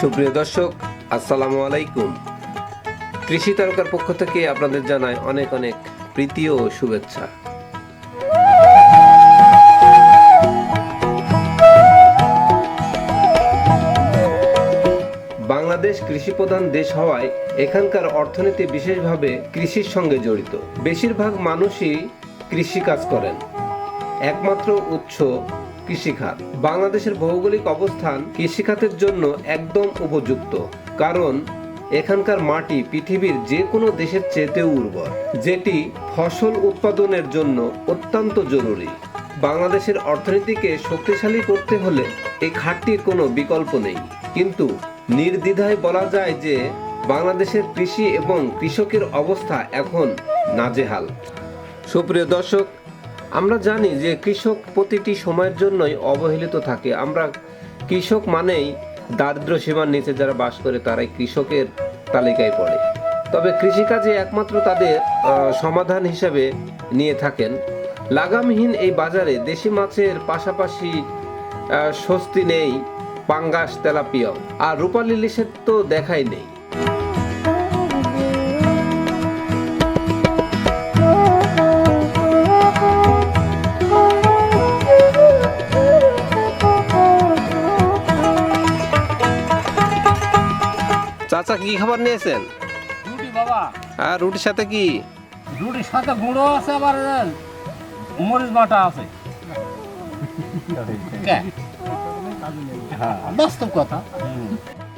সুপ্রিয় দর্শক, আসসালামু আলাইকুম। কৃষি তারকার পক্ষ থেকে আপনাদের জানাই অনেক অনেক প্রীতি ও শুভেচ্ছা। বাংলাদেশ কৃষি প্রধান দেশ হওয়ায় এখানকার অর্থনীতি বিশেষভাবে কৃষির সঙ্গে জড়িত। বেশিরভাগ মানুষই কৃষি কাজ করেন। একমাত্র উৎস কৃষিখাত। বাংলাদেশের ভৌগোলিক অবস্থান কৃষিখাতের জন্য একদম উপযুক্ত, কারণ এখানকার মাটি পৃথিবীর যে কোনো দেশের চেয়েতেও উর্বর, যেটি ফসল উৎপাদনের জন্য অত্যন্ত জরুরি। বাংলাদেশের অর্থনীতিকে শক্তিশালী করতে হলে এই খাতটির কোনো বিকল্প নেই। কিন্তু নির্দ্বিধায় বলা যায় যে বাংলাদেশের কৃষি এবং কৃষকের অবস্থা এখন নাজেহাল। সুপ্রিয় দর্শক আমরা জানি যে কৃষক প্রতিটি সময়ের জন্যই অবহেলিত থাকে। আমরা কৃষক মানেই দারিদ্র সীমার নিচে যারা বাস করে, তারাই কৃষকের তালিকায় পড়ে। তবে কৃষিকাজে একমাত্র তাদের সমাধান হিসেবে নিয়ে থাকেন। লাগামহীন এই বাজারে দেশি মাছের পাশাপাশি স্বস্তি নেই, পাঙ্গাস তেলাপিয়াও আর রূপালী ইলিশের তো দেখাই নেই। চাচা কি খাবার নিয়েছেন? রুটি বাবা। আর রুটির সাথে কি? রুটির সাথে গুঁড়ো আছে আবার মরিচ বাটা আছে। হ্যাঁ, বাস্তব কথা।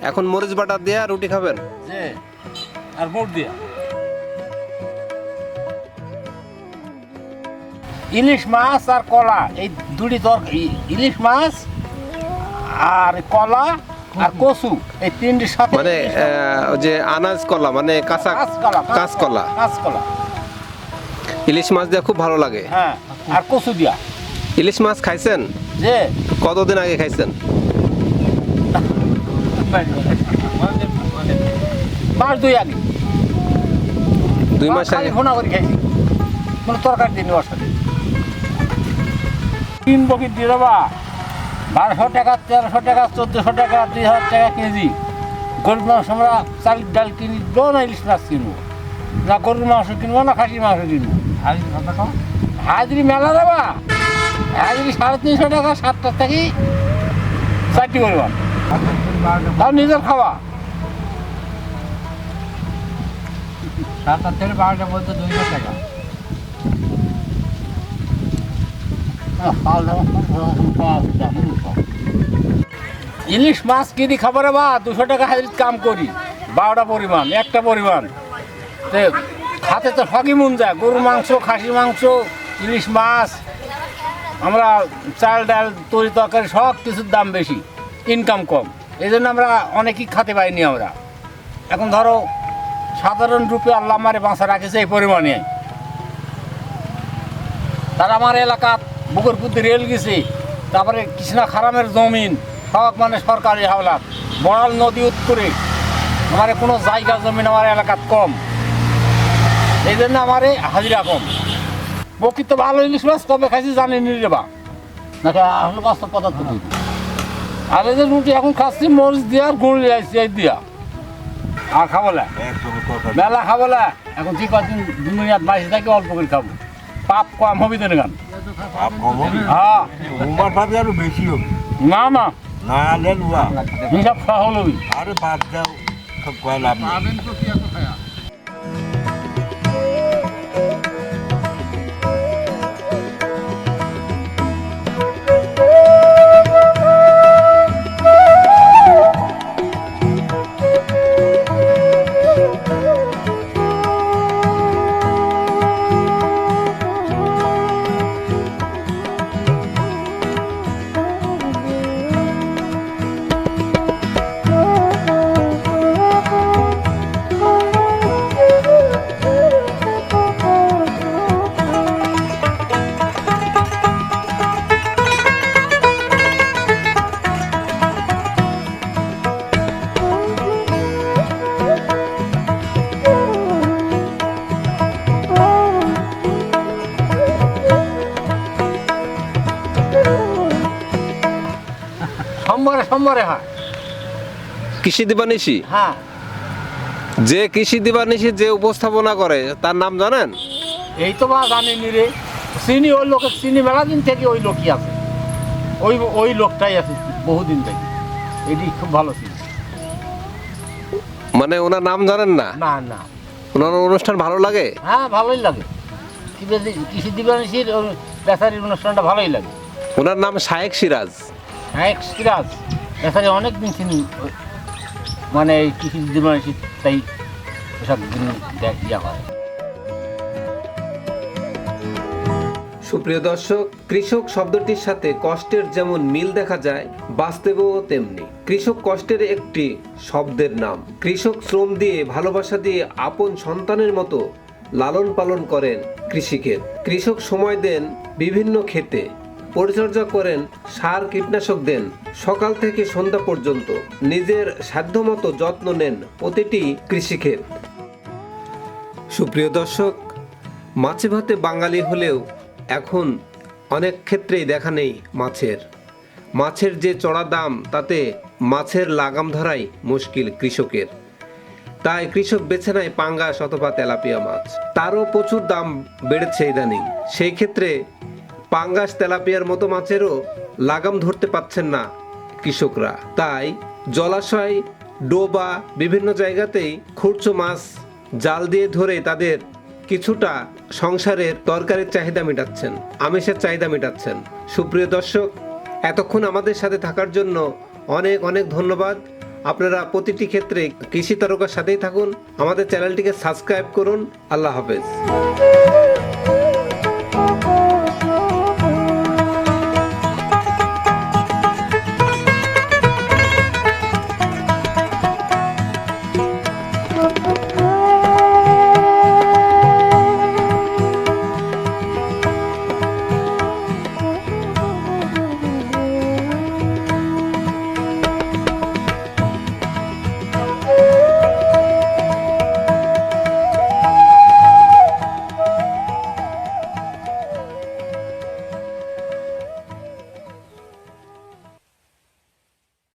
এখন মরিচ বাটা দিয়ে রুটি খাবেন? আর বোট দিয়া। ইলিশ মাছ আর কলা এই দুটি দরকার ইলিশ মাছ আর কলা আর কচু এই তিনটির সাথে মানে যে আনাজ কলা মানে কাঁচা কাঁচকলা কাঁচকলা ইলিশ মাছ দিয়ে খুব ভালো লাগে। হ্যাঁ আর কচু দিয়া। ইলিশ মাছ খাইছেন? যে। কতদিন আগে খাইছেন? মাস দুই আগে। দুই মাস আগে। ফোনা করে খাইছি। কোনো তরকারি দিন সাথে। তিন বকি দিয়ে দেবা। বারোশো টাকা তেরোশো টাকা চোদ্দোশো টাকা দুই হাজার টাকা কেজি। গরুর মাংস আমরা চাল ডাল কিনবো না ইলিশ মাছ কিনবো? না গরুর মাংস কিনবো না খাসির মাংস কিনবো? হাজরি মেলা দেবা। হাজরি সাড়ে তিনশো টাকা সাতটার থেকে চারটি পরিমাণ তাও নিজের খাওয়া। সাতটা থেকে বারোটা পর্যন্ত দুইশো টাকা। ইলিশ মাছ কিনি খাবারে বা দুশো টাকা হাজির কাম করি। বারোটা পরিমাণ, একটা পরিমাণ। হাতে তো ফাঁকি মন যায়, গরুর মাংস খাসি মাংস, ইলিশ মাছ, আমরা চাল ডাল, তরি তরকারি সব কিছুর দাম বেশি ইনকাম কম। এই জন্য আমরা অনেকই খাতে পাইনি আমরা। এখন ধরো, সাধারণ রূপে আল্লাহ আমারে বাঁচা রাখেছে এই পরিমাণে। তার আমার এলাকা বুকুরপুতি রেল গেছে। তারপরে কৃষ্ণা খারামের জমিন সব মানে সরকারি হাওলাত বড়াল নদী উত্তরে আমার কোনো জায়গা জমিন আমার এলাকাত কম। এই জন্য আমার হাজিরা কম। প্রকৃত ভালো ইলিশ মাছ কবে খাইছি জানি নি রে বা। নাকি আসলে বাস্তব পদার্থ আর এই যে রুটি এখন খাচ্ছি মরিচ দিয়ে আর গুঁড়ি যাইছি এই দিয়া। আর খাব না? মেলা খাব না? এখন ঠিক আছে দুনিয়াত বাইশে থাকি অল্প করে খাব। পাপ কম হবি তো গান? হ্যাঁ উমার ভাবে আরও বেশি হবে। না না। না লেন হিসাব সহল হবি। আরে বাদ দাও সব কয় লাভ নেই। সোমবারে সোমবারে হয়। কৃষি দিবানিশি? হ্যাঁ। যে কৃষি দিবানিশি যে উপস্থাপনা করে তার নাম জানেন? এই তো বা জানিনি রে। চিনি ওই লোকের চিনি মেলা দিন থেকে ওই লোকই আছে। ওই ওই লোকটাই আছে বহুদিন থেকে। এটি খুব ভালো ছিল মানে ওনার নাম জানেন না? না না। ওনার অনুষ্ঠান ভালো লাগে? হ্যাঁ ভালোই লাগে। কৃষি- দিবানিসির পেশারির অনুষ্ঠানটা ভালোই লাগে। ওনার নাম শায়েক সিরাজ। হ্যাঁ এক্সপিরাজ পেশারি অনেক দিন তিনি মানে এই কৃষি তাই দিন দেখ- ইয়া হয়। সুপ্রিয় দর্শক, কৃষক শব্দটির সাথে কষ্টের যেমন মিল দেখা যায়, বাস্তবেও তেমনি। কৃষক কষ্টের একটি শব্দের নাম। কৃষক শ্রম দিয়ে, ভালোবাসা দিয়ে, আপন সন্তানের মতো লালন পালন করেন কৃষিক্ষেত কৃষক সময় দেন বিভিন্ন ক্ষেতে। পরিচর্যা করেন সার কীটনাশক দেন। সকাল থেকে সন্ধ্যা পর্যন্ত নিজের সাধ্যমতো যত্ন নেন প্রতিটি কৃষিক্ষেত। সুপ্রিয় দর্শক, মাছে ভাতে বাঙালি হলেও এখন অনেক ক্ষেত্রেই দেখা নেই মাছের। মাছের যে চড়া দাম, তাতে মাছের লাগাম ধরাই মুশকিল কৃষকের। তাই কৃষক বেছে নেয় পাঙ্গাস অথবা তেলাপিয়া মাছ। তারও প্রচুর দাম বেড়েছে ইদানিং। সেই ক্ষেত্রে পাঙ্গাস তেলাপিয়ার মতো মাছেরও লাগাম ধরতে পাচ্ছেন না কৃষকরা। তাই জলাশয়, ডোবা, বিভিন্ন জায়গাতেই খুরচো মাছ জাল দিয়ে ধরে তাদের কিছুটা সংসারের তরকারির চাহিদা মেটাচ্ছেন, আমিষের চাহিদা মেটাচ্ছেন। সুপ্রিয় দর্শক, এতক্ষণ আমাদের সাথে থাকার জন্য অনেক অনেক ধন্যবাদ। আপনারা প্রতিটি ক্ষেত্রে কৃষি তারকার সাথেই থাকুন। আমাদের চ্যানেলটিকে সাবস্ক্রাইব করুন। আল্লাহ হাফেজ।